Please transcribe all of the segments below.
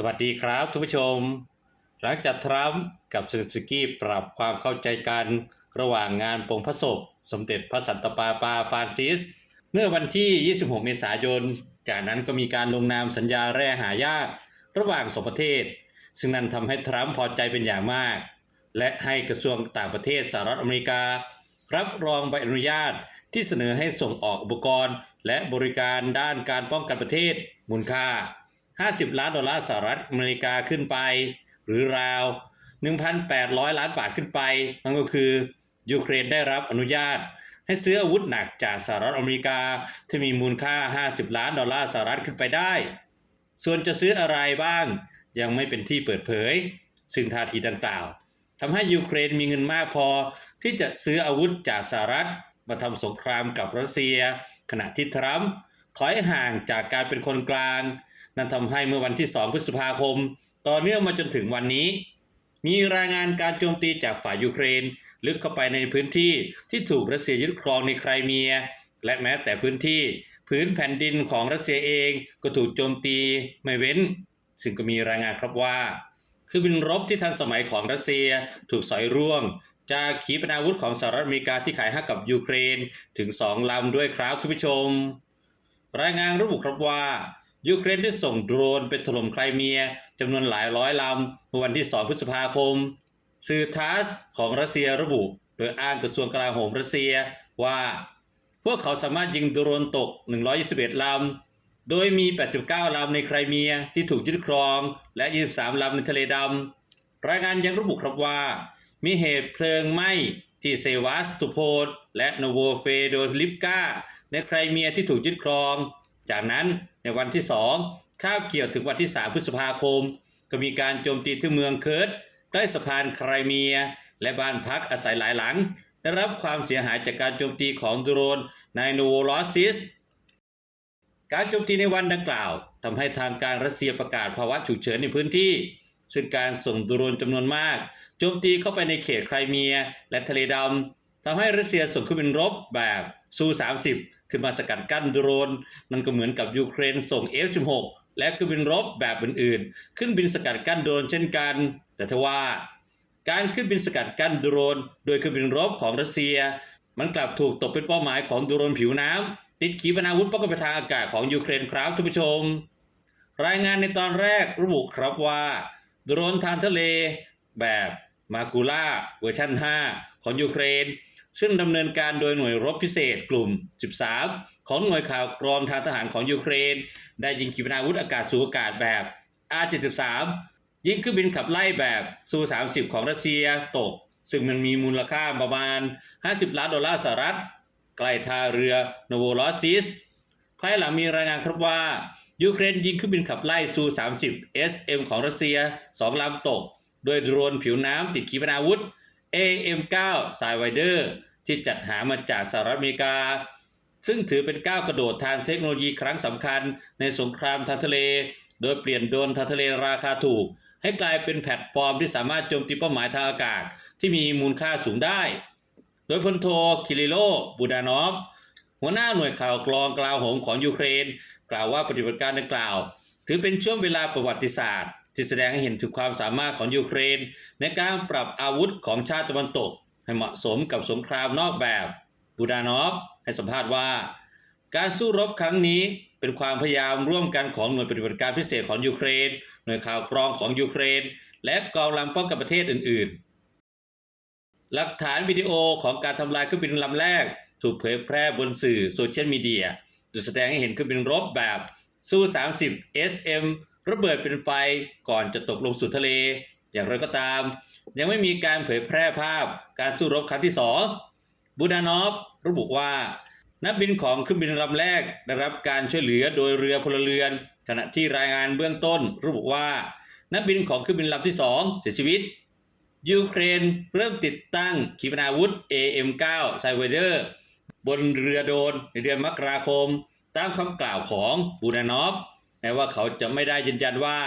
สวัสดีครับทุกผู้ชม หลังจากทรัมป์กับเซเลนสกี้ปรับความเข้าใจกัน ระหว่างงานปงพระศพ สมเด็จพระสันตะปาปาฟรานซิส เมื่อวันที่ 26 เมษายน จากนั้นก็มีการลงนามสัญญาแร่หายาก ระหว่างสองประเทศ ซึ่งนั้นทำให้ทรัมป์พอใจเป็นอย่างมาก และให้กระทรวงต่างประเทศสหรัฐอเมริกา รับรองใบอนุญาตที่เสนอให้ส่งออกอุปกรณ์ และบริการด้านการป้องกันประเทศมูลค่า 50 ล้านดอลลาร์สหรัฐอเมริกาขึ้นไป หรือราว 1,800 ล้านบาทขึ้นไป นั่นก็คือ ยูเครนได้รับอนุญาต ให้ซื้ออาวุธหนักจากสหรัฐอเมริกาที่มีมูลค่า 50 ล้านดอลลาร์สหรัฐขึ้นไปได้ ส่วนจะซื้ออะไรบ้างยังไม่เป็นที่เปิดเผย ซึ่งท่าทีดังกล่าวทำให้ยูเครนมีเงินมากพอที่จะซื้ออาวุธจากสหรัฐมาทำสงครามกับรัสเซีย ขณะที่ทรัมป์ถอยห่างจากการเป็นคนกลาง นั่นทำให้เมื่อวันที่ 2 พฤษภาคม ต่อเนื่องมาจนถึงวันนี้ มีรายงานการโจมตีจากฝ่ายยูเครน ลึกเข้าไปในพื้นที่ที่ถูกรัสเซียยึดครองในไครเมีย และแม้แต่พื้นที่พื้นแผ่นดินของรัสเซียเองก็ถูกโจมตีไม่เว้น ซึ่งก็มีรายงานครับว่าคือบินรบที่ทันสมัยของรัสเซียถูกสอยร่วง จากขีปนาวุธของสหรัฐอเมริกาที่ขายให้กับยูเครนถึง2ลำด้วยครับทุกผู้ชม รายงานระบุครับว่า ยูเครนได้ส่งโดรนไปถล่มไครเมียจำนวนหลายร้อยลำเมื่อวันที่ 2 พฤษภาคม สื่อทัสของรัสเซียระบุ โดยอ้างกระทรวงกลาโหมรัสเซียว่า พวกเขาสามารถยิงโดรนตก 121 ลำ โดยมี 89 ลำในไครเมียที่ถูกยึดครอง และ 23 ลำในทะเลดำ รายงานยังระบุครับว่า มีเหตุเพลิงไหม้ที่เซวัสตุโพลและโนโวเฟโดลิฟกาในไครเมียที่ถูกยึดครอง จากนั้นในวันที่2คาบเกี่ยวถึงวันที่ 3 พฤษภาคม ก็มีการโจมตีที่เมืองเคิร์ตใกล้สะพานไครเมีย และบ้านพักอาศัยหลายหลัง ได้รับความเสียหายจากการโจมตีของโดรนในโนโวลอซิส การโจมตีในวันดังกล่าวทำให้ทางการรัสเซียประกาศภาวะฉุกเฉินในพื้นที่ ซึ่งการส่งโดรนจำนวนมาก โจมตีเข้าไปในเขตไครเมียและทะเลดำทำให้รัสเซียส่งเครื่องบินรบแบบซู 30 ขึ้นมาสกัดกั้นโดรนมันก็เหมือนกับยูเครนส่ง F-16 และเครื่องบินรบแบบอื่นๆ ขึ้นบินสกัดกั้นโดรนเช่นกัน แต่ทว่า การขึ้นบินสกัดกั้นโดรน โดยเครื่องบินรบของรัสเซีย มันกลับถูกตกเป็นเป้าหมายของโดรนผิวน้ำติดขีปนาวุธป้องกันทางอากาศของยูเครนครับท่านผู้ชม รายงานในตอนแรกระบุครับว่าโดรนทางทะเลแบบมาคูล่าเวอร์ชัน5 ของยูเครน ซึ่งดำเนินการโดยหน่วยรบพิเศษกลุ่ม 13 ของหน่วยข่าวกรองทางทหารของยูเครน ได้ยิงขีปนาวุธอากาศสู่อากาศแบบ R73 ยิงเครื่องบินขับไล่แบบซู30 ของรัสเซียตก ซึ่งมันมีมูลค่าประมาณ 50 ล้านดอลลาร์สหรัฐ ใกล้ท่าเรือโนโวลอซิสภายหลังมีรายงานครับว่ายูเครนยิงเครื่องบินขับไล่ซู30 SM ของรัสเซีย 2ลำตก โดยโดรนผิวน้ำติดขีปนาวุธ AM9 s i w i d e r ที่จัดหามาจากสหรัฐอเมริกา ซึ่งถือเป็นก้าวกระโดดทางเทคโนโลยีครั้งสำคัญในสงครามทางทะเล โดยเปลี่ยนโดรนทางทะเลราคาถูก ให้กลายเป็นแพลตฟอร์มที่สามารถโจมตีเป้าหมายทางอากาศ ที่มีมูลค่าสูงได้ โดยพลโทคิริโลบูดานอฟหัวหน้าหน่วยข่าวกรองกลาโหมของยูเครน กล่าวว่าปฏิบัติการดังกล่าว ถือเป็นช่วงเวลาประวัติศาสตร์ ที่แสดงให้เห็นถึงความสามารถของยูเครน ในการปรับอาวุธของชาติตะวันตก ให้เหมาะสมกับสงครามนอกแบบบูดานอฟให้สัมภาษณ์ว่า การสู้รบครั้งนี้เป็นความพยายามร่วมกันของหน่วยปฏิบัติการพิเศษของยูเครน หน่วยข่าวกรองของยูเครน และกองกำลังป้องกันประเทศอื่น ๆ หลักฐานวิดีโอของการทำลายเครื่องบินลำแรก ถูกเผยแพร่บนสื่อโซเชียลมีเดียโดยแสดงให้เห็นเครื่องบินรบแบบซู 30 SM ระเบิดเป็นไฟก่อนจะตกลงสู่ทะเล อย่างไรก็ตาม ยังไม่มีการเผยแพร่ภาพการสู้รบครั้งที่สองบูดานอฟระบุว่า นักบินของเครื่องบินลำแรกได้รับการช่วยเหลือโดยเรือพลเรือน ขณะที่รายงานเบื้องต้น ระบุว่า นักบินของเครื่องบินลำที่สองเสียชีวิตยูเครนเริ่มติดตั้งขีปนาวุธ AM9 ไซเวเดอร์บนเรือโดนในเดือนมกราคม ตามคำกล่าวของบูนานอฟ แม้ว่าเขาจะไม่ได้ยืนยันว่า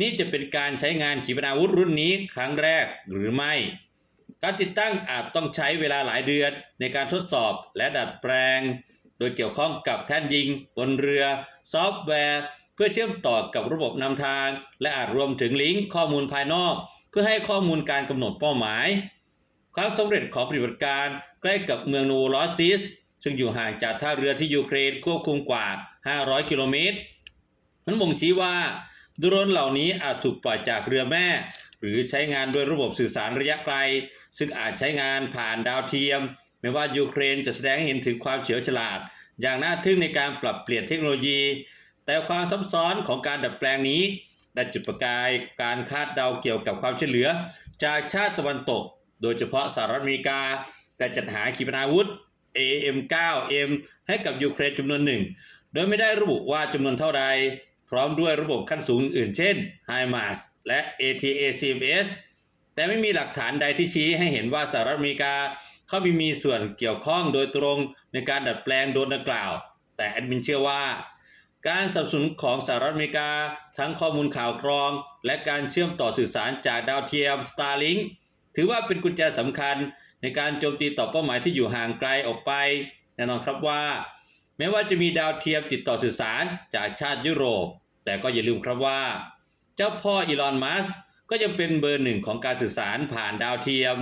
นี่จะเป็นการใช้งานขีปนาวุธรุ่นนี้ครั้งแรกหรือไม่ การติดตั้งอาจต้องใช้เวลาหลายเดือนในการทดสอบและดัดแปลง โดยเกี่ยวข้องกับแท่นยิง บนเรือ ซอฟต์แวร์ เพื่อเชื่อมต่อกับระบบนำทาง และอาจรวมถึงลิงก์ข้อมูลภายนอก เพื่อให้ข้อมูลการกำหนดเป้าหมาย ความสำเร็จของปฏิบัติการใกล้กับเมืองนูลอสซิสซึ่งอยู่ห่างจากท่าเรือที่ยูเครนควบคุมกว่า 500 กิโลเมตร มันบ่งชี้ว่าโดรนเหล่านี้อาจถูกปล่อยจากเรือแม่ หรือใช้งานโดยระบบสื่อสารระยะไกล ซึ่งอาจใช้งานผ่านดาวเทียม ไม่ว่ายูเครนจะแสดงให้เห็นถึงความเฉลียวฉลาด อย่างน่าทึ่งในการปรับเปลี่ยนเทคโนโลยี แต่ความซับซ้อนของการดัดแปลงนี้ได้จุดประกายการคาดเดาเกี่ยวกับความช่วยเหลือ จากชาติตะวันตก โดยเฉพาะสหรัฐอเมริกาได้จัดหาขีปนาวุธ AM9M ให้กับยูเครนจำนวนหนึ่ง โดยไม่ได้ระบุว่าจำนวนเท่าใด พร้อมด้วยระบบขั้นสูงอื่นเช่น HIMARS และ ATACMS แต่ไม่มีหลักฐานใดที่ชี้ให้เห็นว่าสหรัฐอเมริกาเข้าไปมีส่วนเกี่ยวข้องโดยตรงในการดัดแปลงโดนดังกล่าว แต่แอดมินเชื่อว่า การสนับสนุนของสหรัฐอเมริกา ทั้งข้อมูลข่าวกรอง และการเชื่อมต่อสื่อสารจากดาวเทียม Starlink ถือว่าเป็นกุญแจสำคัญในการโจมตีต่อเป้าหมายที่อยู่ห่างไกลออกไปแน่นอนครับว่า แม้ว่าจะมีดาวเทียมติดต่อสื่อสารจากชาติยุโรป แต่ก็อย่าลืมครับว่า เจ้าพ่ออีลอนมัสก์ก็ยังเป็นเบอร์หนึ่งของการสื่อสารผ่านดาวเทียม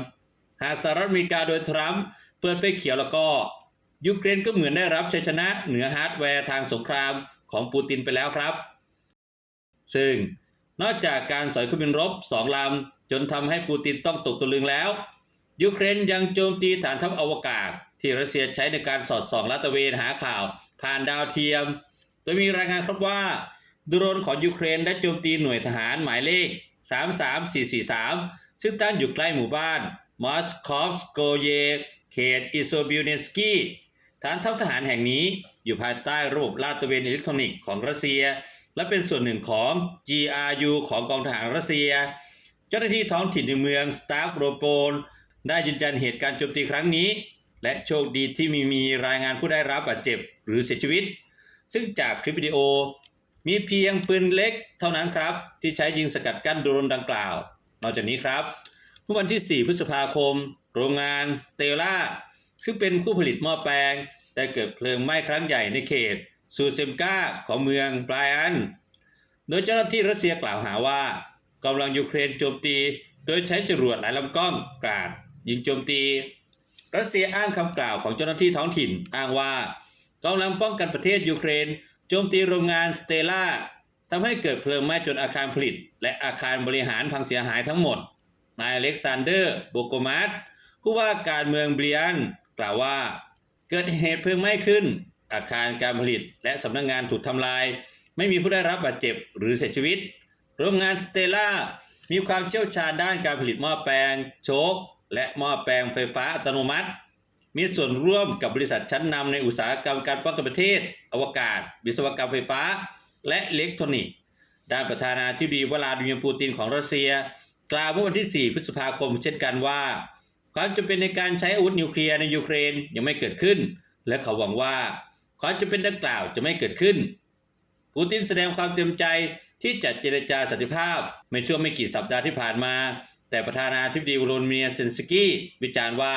หากสหรัฐอเมริกาโดยทรัมป์เปิดไฟเขียวแล้วก็ ยูเครนก็เหมือนได้รับชัยชนะเหนือฮาร์ดแวร์ทางสงครามของปูตินไปแล้วครับ ซึ่งนอกจากการสอยเครื่องบินรบสองลำจนทำให้ปูตินต้องตกตะลึงแล้ว ยูเครนยังโจมตีฐานทัพอวกาศ ที่รัสเซียใช้ในการสอดส่องลาดตระเวนหาข่าวผ่านดาวเทียม โดยมีรายงานครับว่า โดรนของยูเครนได้โจมตีหน่วยทหารหมายเลข 33443 ซึ่งตั้งอยู่ใกล้หมู่บ้านมอสคอฟสโกเย เขตอิโซบิลเนสกี้ฐานทัพทหารแห่งนี้อยู่ภายใต้ระบบลาดตระเวนอิเล็กทรอนิกส์ของรัสเซีย และเป็นส่วนหนึ่งของ GRU ของกองทหารรัสเซีย เจ้าหน้าที่ท้องถิ่นในเมืองสตาร์โรโปลได้ยืนยันเหตุการณ์โจมตีครั้งนี้ และโชคดีที่มีมีรายงานผู้ได้รับบาดเจ็บหรือเสียชีวิต ซึ่งจากคลิปวิดีโอ มีเพียงปืนเล็กเท่านั้นครับ ที่ใช้ยิงสกัดกั้นโดรนดังกล่าวนอกจากนี้ครับเมื่อวันที่ 4 พฤษภาคม โรงงานสเตล่าซึ่งเป็นผู้ผลิตหม้อแปลง ได้เกิดเพลิงไหม้ครั้งใหญ่ในเขต ซูเซมกาของเมืองปลายอัน โดยเจ้าหน้าที่รัสเซียกล่าวหาว่ากำลังยูเครนโจมตี โดยใช้จรวดหลายลำกล้องกราด ยิงโจมตี รัสเซียอ้างคำกล่าวของเจ้าหน้าที่ท้องถิ่น อ้างว่ากำลังป้องกันประเทศยูเครน โจมตีโรงงานสเตล่าทำให้เกิดเพลิงไหม้จนอาคารผลิต และอาคารบริหารพังเสียหายทั้งหมด นายอเล็กซานเดอร์ โบโกมัสผู้ว่าการเมืองเบรียนกล่าวว่า เกิดเหตุเพลิงไหม้ขึ้น อาคารการผลิต และสำนักงงานถูกทำลาย ไม่มีผู้ได้รับบาดเจ็บหรือเสียชีวิต โรงงานสเตล่ามีความเชี่ยวชาญด้านการผลิตหม้อแปลง โชคและหม้อแปลงไฟฟ้าอัตโนมัติ มีส่วนร่วมกับบริษัทชั้นนำในอุตสาหกรรมการป้องกันประเทศ อวกาศ วิศวกรรมไฟฟ้า และอิเล็กทรอนิกส์ ด้านประธานาธิบดีวลาดิมีร์ปูตินของรัสเซีย กล่าวเมื่อวันที่ 4 พฤษภาคมเช่นกันว่า ความจำเป็นในการใช้อาวุธนิวเคลียร์ในยูเครนยังไม่เกิดขึ้น และเขาหวังว่าความจำเป็นดังกล่าวจะไม่เกิดขึ้น ปูตินแสดงความเต็มใจที่จะเจรจาสันติภาพในช่วงไม่กี่สัปดาห์ที่ผ่านมา แต่ประธานาธิบดีวโลดิเมียร์เซนสกี้วิจารณ์ว่า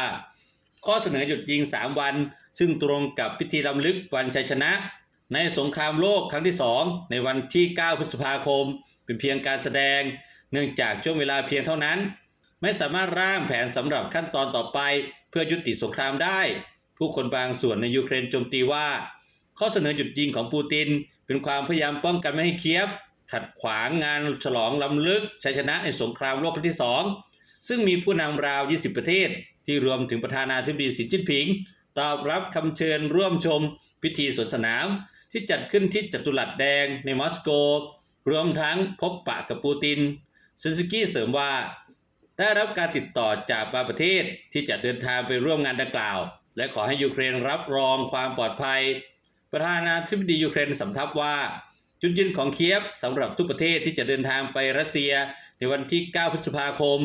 ข้อเสนอหยุดยิง 3 วัน ซึ่งตรงกับพิธีรำลึกวันชัยชนะ ในสงครามโลกครั้งที่ 2 ในวันที่ 9 พฤษภาคม เป็นเพียงการแสดง เนื่องจากช่วงเวลาเพียงเท่านั้น ไม่สามารถร่างแผนสำหรับขั้นตอนต่อไป เพื่อยุติสงครามได้ ผู้คนบางส่วนในยูเครนโจมตีว่า ข้อเสนอหยุดยิงของปูติน เป็นความพยายามป้องกันไม่ให้เคียบ ขัดขวางงานฉลองล้ำลึกชัยชนะในสงครามโลกครั้งที่ 2 ซึ่งมีผู้นำราว 20 ประเทศ ที่รวมถึงประธานาธิบดีสีจิ้นผิง ตอบรับคำเชิญร่วมชมพิธีสวนสนาม ที่จัดขึ้นที่จัตุรัสแดงในมอสโก รวมทั้งพบปะกับปูตินซินสกี้เสริมว่า ได้รับการติดต่อจากบางประเทศที่จะเดินทางไปร่วมงานดังกล่าว และขอให้ยูเครนรับรองความปลอดภัย ประธานาธิบดียูเครนสำทับว่าจุดยืนของเคียฟสำหรับทุกประเทศที่จะเดินทางไปรัสเซียในวันที่ 9 พฤษภาคม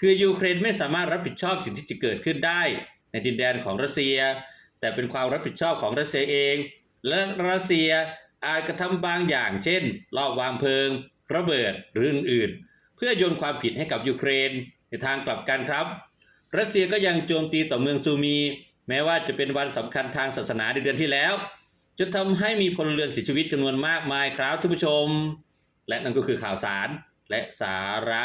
คือยูเครนไม่สามารถรับผิดชอบสิ่งที่จะเกิดขึ้นได้ ในดินแดนของรัสเซีย แต่เป็นความรับผิดชอบของรัสเซียเอง และรัสเซียอาจกระทำบางอย่าง เช่นลอบวางเพลิง ระเบิดหรืออื่นๆ เพื่อโยนความผิดให้กับยูเครนในทางกลับกันครับ รัสเซียก็ยังโจมตีต่อเมืองซูมี แม้ว่าจะเป็นวันสำคัญทางศาสนาในเดือนที่แล้วจนทำให้มีพลเรือนเสียชีวิตจำนวนมากมายครับท่านผู้ชม และนั่นก็คือข่าวสารและสาระ